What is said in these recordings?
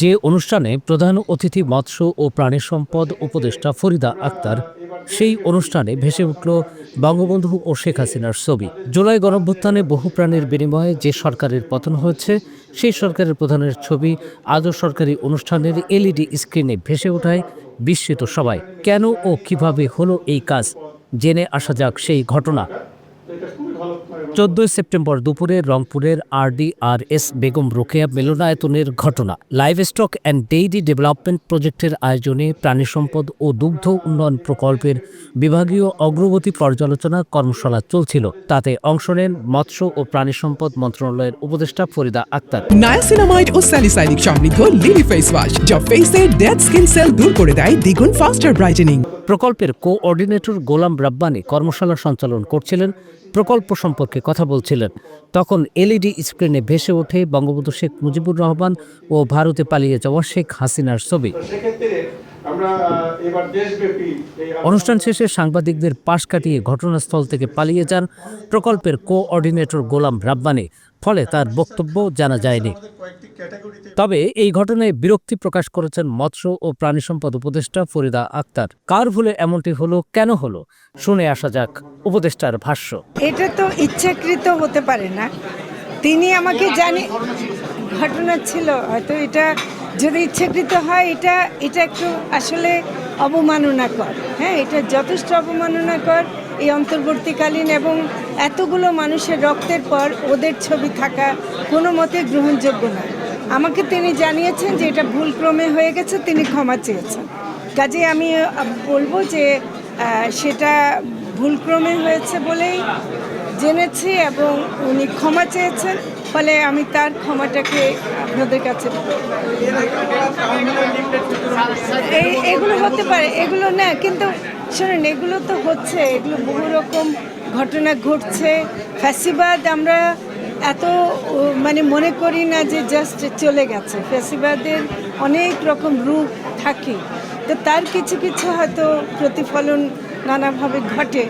যে অনুষ্ঠানে প্রধান অতিথি মৎস্য ও প্রাণী সম্পদ উপদেষ্টা ফরিদা আক্তার, সেই অনুষ্ঠানে ভেসে উঠল বঙ্গবন্ধু ও শেখ হাসিনার ছবি। জুলাই গণভ্যুত্থানে বহু প্রাণীর বিনিময়ে যে সরকারের পতন হয়েছে, সেই সরকারের প্রধানের ছবি আজও সরকারি অনুষ্ঠানের এলইডি স্ক্রিনে ভেসে ওঠায় বিস্মিত সবাই। কেন ও কীভাবে হলো এই কাজ? জেনে আসা যাক সেই ঘটনা তো এটা খুবই ভালো মানে চোদ্দই সেপ্টেম্বর দুপুরে রংপুরের আর আরডিআরএস বেগম রোকেয়া মিলনায়তনের ঘটনা। Live stock and dairy development প্রজেক্টের আয়োজনে প্রাণী সম্পদ ও দুগ্ধ উন্নয়ন প্রকল্পের বিভাগীয় অগ্রগতি পর্যালোচনা কর্মশালা চলছিল। তাতে অংশ নেন মৎস্য ও প্রাণী সম্পদ মন্ত্রণালয়ের উপদেষ্টা ফরিদা আক্তার। নায়াসিনামাইড ও স্যালিসাইনিক সমৃদ্ধ লিলি ফেস ওয়াশ, যা ফেসের ডেড স্কিন সেল দূর করে দেয় দ্বিগুণ ফাস্টার ব্রাইটেনিং প্রকল্পের কোঅর্ডিনেটর গোলাম রাব্বানি কর্মশালা সঞ্চালন করছিলেন, প্রকল্প সম্পর্কে কথা বলছিলেন। তখন এলইডি স্ক্রিনে ভেসে ওঠে বঙ্গবন্ধু শেখ মুজিবুর রহমান ও ভারতে পালিয়ে যাওয়া শেখ হাসিনার ছবি। অনুষ্ঠান শেষে সাংবাদিকদের পাশ কাটিয়ে ঘটনাস্থল থেকে পালিয়ে যান প্রকল্পের কোঅর্ডিনেটর গোলাম রাব্বানি। ফলে তার বক্তব্য জানা যায়নি। তবে এই ঘটনায় বিরক্তি প্রকাশ করেছেন মৎস্য ও প্রাণী সম্পদ উপদেষ্টা ফরিদা আক্তার। কার ভুলে এমনটি হলো কেন হলো? শুনে আসা যাক উপদেষ্টার ভাষ্য। এটা তো ইচ্ছাকৃত হতে পারে না। তিনি আমাকে জানি ঘটনা ছিল হয়তো এটা যদি ইচ্ছাকৃত হয়, এটা এটা একটু আসলে অবমাননাকর। হ্যাঁ এটা যথেষ্ট অবমাননাকর এই অন্তর্বর্তীকালীন এবং এতগুলো মানুষের রক্তের পর ওদের ছবি থাকা কোনো মতে গ্রহণযোগ্য না আমাকে তিনি জানিয়েছেন যে এটা ভুলক্রমে হয়ে গেছে, তিনি ক্ষমা চেয়েছেন। কাজে আমি বলব যে সেটা ভুলক্রমে হয়েছে বলেই জেনেছি এবং উনি ক্ষমা চেয়েছেন, ফলে আমি তার ক্ষমাটাকে আপনাদের কাছে এই, এগুলো হতে পারে, এগুলো না, কিন্তু শোনেন, এগুলো তো হচ্ছে, এগুলো বহু রকম ঘটনা ঘটছে। ফ্যাসিবাদ আমরা এত মানে মনে করি না যে জাস্ট চলে গেছে। ফ্যাসিবাদের অনেক রকম রূপ থাকে। তো তার কিছু কিছু হয়তো প্রতিফলন নানাভাবে ঘটে।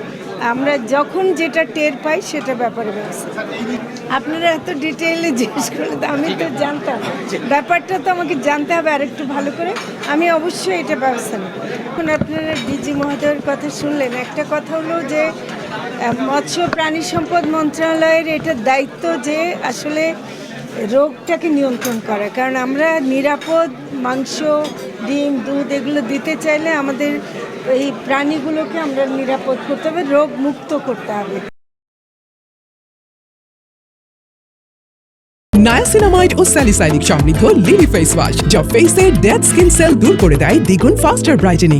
আমরা যখন যেটা টের পাই সেটা ব্যাপারে ব্যবস্থা। আপনারা এত ডিটেইলে জিজ্ঞেস করলে তো আমি তো জানতাম। ব্যাপারটা তো আমাকে জানতে হবে আরেকটু ভালো করে। আমি অবশ্যই এটা ব্যবস্থা নেব। এখন আপনারা ডিজি মহোদয়ের কথা শুনলেন। একটা কথা হলো যে মৎস্য প্রাণী সম্পদ মন্ত্রণালয়ের এটা দায়িত্ব যে আসলে রোগটাকে নিয়ন্ত্রণ করা। কারণ আমরা নিরাপদ মাংস, ডিম, দুধ এগুলো দিতে চাইলে আমাদের এই প্রাণীগুলোকে আমরা নিরাপদ করতে হবে রোগ মুক্ত করতে হবে। নায়াসিনামাইড ও স্যালিসাইনিক সমৃদ্ধ লিলি ফেস ওয়াশ যা ফেসের ডেড স্কিন সেল দূর করে দেয় দ্বিগুণ ফাস্টার ব্রাইটেনিং